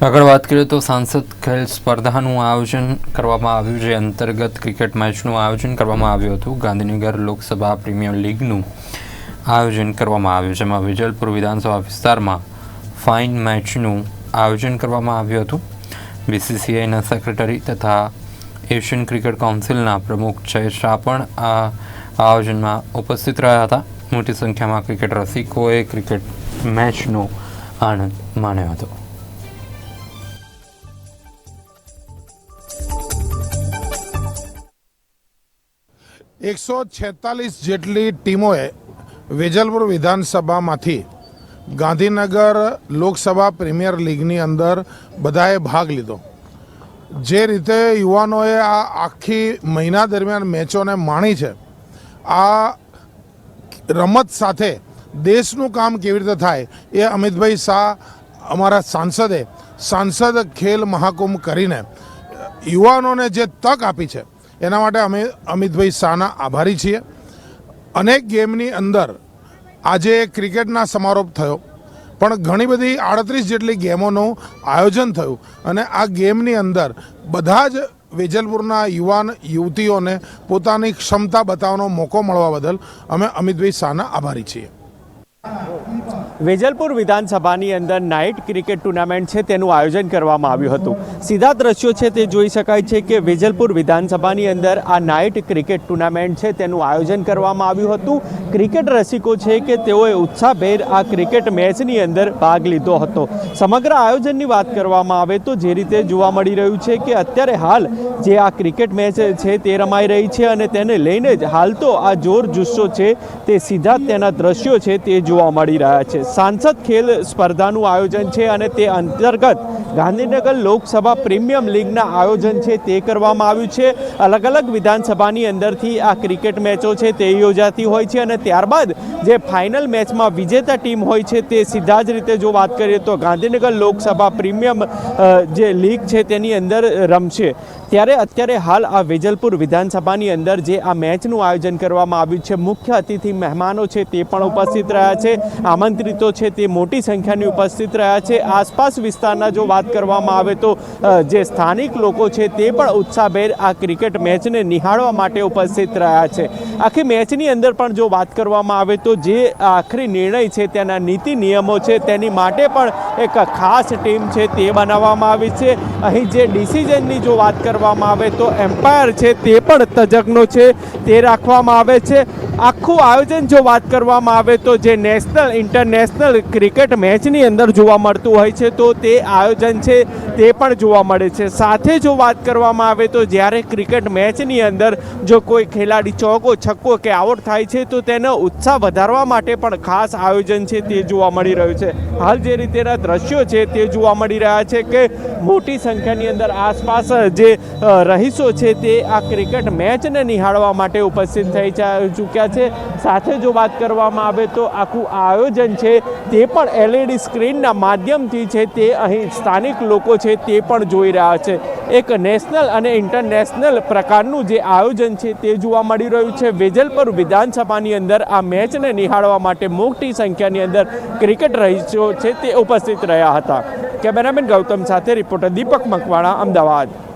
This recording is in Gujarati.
આગળ વાત કરીએ તો સાંસદ ખેલ સ્પર્ધાનું આયોજન કરવામાં આવ્યું જે અંતર્ગત ક્રિકેટ મેચનું આયોજન કરવામાં આવ્યું હતું. ગાંધીનગર લોકસભા પ્રીમિયર લીગનું આયોજન કરવામાં આવ્યું, જેમાં વિજલપુર વિધાનસભા વિસ્તારમાં ફાઇન મેચનું આયોજન કરવામાં આવ્યું હતું. બીસીસીઆઈના સેક્રેટરી તથા એશિયન ક્રિકેટ કાઉન્સિલના પ્રમુખ જય શાહ પણ આ આયોજનમાં ઉપસ્થિત રહ્યા હતા. મોટી સંખ્યામાં ક્રિકેટ રસિકોએ ક્રિકેટ મેચનો આનંદ માણ્યો હતો. એકસો છેતાલીસ જેટલી ટીમોએ વેજલપુર વિધાનસભામાંથી ગાંધીનગર લોકસભા પ્રીમિયર લીગની અંદર બધાએ ભાગ લીધો. જે રીતે યુવાનોએ આ આખી મહિના દરમિયાન મેચોને માણી છે, આ રમત સાથે દેશનું કામ કેવી રીતે થાય એ અમિતભાઈ શાહ અમારા સાંસદે સાંસદ ખેલ મહાકુંભ કરીને યુવાનોને જે તક આપી છે એના માટે અમે અમિતભાઈ શાહના આભારી છીએ. અનેક ગેમની અંદર આજે ક્રિકેટના સમારોપ થયો. પણ ઘણી બધી આડત્રીસ જેટલી ગેમોનું આયોજન થયું અને આ ગેમની અંદર બધા જ વેજલપુરના યુવાન યુવતીઓને પોતાની ક્ષમતા બતાવવાનો મોકો મળવા બદલ અમે અમિતભાઈ શાહના આભારી છીએ. વેજલપુર વિધાનસભાની અંદર નાઇટ ક્રિકેટ ટુર્નામેન્ટ છે, તેનું આયોજન કરવામાં આવ્યું હતું. સીધા દ્રશ્યો છે, તે જોઈ શકાય છે કે વેજલપુર વિધાનસભાની અંદર આ નાઇટ ક્રિકેટ ટુર્નામેન્ટ છે, તેનું આયોજન કરવામાં આવ્યું હતું. ક્રિકેટ રસિકો છે કે તેઓએ ઉત્સાહભેર આ ક્રિકેટ મેચની અંદર ભાગ લીધો હતો. સમગ્ર આયોજનની વાત કરવામાં આવે તો જે રીતે જોવા મળી રહ્યું છે કે અત્યારે હાલ જે આ ક્રિકેટ મેચ છે, તે રમાઈ રહી છે અને તેને લઈને જ હાલ તો આ જોર જુસ્સો છે, તે સીધા તેના દ્રશ્યો છે, તે જોવા મળી રહ્યા છે. સાંસદ ખેલ સ્પર્ધાનું આયોજન છે અને તે અંતર્ગત ગાંધીનગર લોકસભા પ્રીમિયમ લીગના આયોજન છે તે કરવામાં આવ્યું છે. અલગ અલગ વિધાનસભાની અંદરથી આ ક્રિકેટ મેચો છે તે યોજાતી હોય છે અને ત્યારબાદ જે ફાઇનલ મેચમાં વિજેતા ટીમ હોય છે તે સીધા જ રીતે જો વાત કરીએ તો ગાંધીનગર લોકસભા પ્રીમિયમ જે લીગ છે તેની અંદર રમશે. ત્યારે અત્યારે હાલ આ વેજલપુર વિધાનસભાની અંદર જે આ મેચનું આયોજન કરવામાં આવ્યું છે, મુખ્ય અતિથિ મહેમાનો છે તે પણ ઉપસ્થિત રહ્યા છે, આમંત્રિતો છે તે મોટી સંખ્યાની ઉપસ્થિત રહ્યા છે. આસપાસ વિસ્તારના જો વાત કરવામાં આવે તો જે સ્થાનિક લોકો છે તે પણ ઉત્સાહભેર આ ક્રિકેટ મેચને નિહાળવા માટે ઉપસ્થિત રહ્યા છે. આખી મેચની અંદર પણ જો વાત કરવામાં આવે તો જે આખરી નિર્ણય છે તેના નીતિ નિયમો છે, તેની માટે પણ એક ખાસ ટીમ છે તે બનાવવામાં આવી છે. અહીં જે ડિસિઝનની જો વાત કરવામાં આવે તો એમ્પાયર છે તે પણ તજજ્ઞો છે, તે રાખવામાં આવે છે. આખું આયોજન જો વાત કરવામાં આવે તો જે નેશનલ, ઇન્ટરનેશનલ ક્રિકેટ મેચની અંદર જોવા મળતું હોય છે, તો તે આયોજન છે, તે પણ જોવા મળે છે. સાથે જો વાત કરવામાં આવે તો જ્યારે ક્રિકેટ મેચની અંદર જો કોઈ ખેલાડી ચોકો, છક્કો કે આઉટ થાય છે, તો તેનો ઉત્સાહ વધારવા માટે પણ ખાસ આયોજન છે, તે જોવા મળી રહ્યું છે. હાલ જે રીતેના દ્રશ્યો છે, તે જોવા મળી રહ્યા છે કે મોટી સંખ્યાની અંદર આસપાસ જે રહીશો છે, તે આ ક્રિકેટ મેચને નિહાળવા માટે ઉપસ્થિત થઈ જા- ચૂક્યા છે. સાથે જો વાત કરવામાં આવે તો આખું આયોજન છે તે પણ એલઈડી સ્ક્રીનના માધ્યમથી છે તે અહીં સ્થાનિક લોકો છે તે પણ જોઈ રહ્યા છે. એક નેશનલ અને ઇન્ટરનેશનલ પ્રકારનું જે આયોજન છે તે જોવા મળી રહ્યું છે. વેજલપુર વિધાનસભાની અંદર આ મેચને નિહાળવા માટે મોટી સંખ્યાની અંદર ક્રિકેટ રહીશો છે તે ઉપસ્થિત રહ્યા હતા. કેમેરામેન ગૌતમ સાથે રિપોર્ટર દીપક મકવાણા, અમદાવાદ.